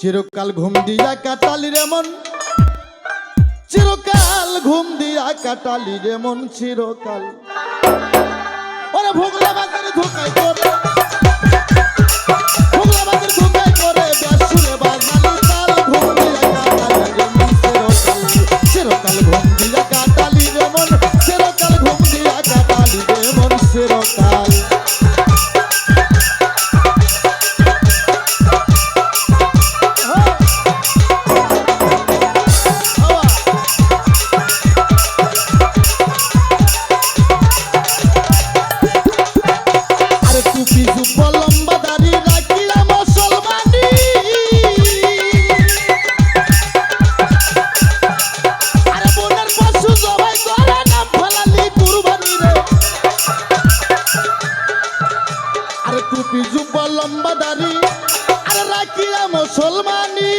চিরকাল ঘুম দিয়া কাটালি রে মন। চিরকাল ঘুম দিয়া কাটালি রে মন চিরকাল। ওরে ভোগলা বাজারে ধোকাই করে। ভোগলা বাজারে ধোকাই করে ব্যাসুরে বাজালি তাল ঘুম দিয়া কাটালি রে মন চিরকাল। ঘুম দিয়া কাটালি আরে টুপি জুব্ব লম্বা দাড়ি আরে রাখিয়া মুসলমানি।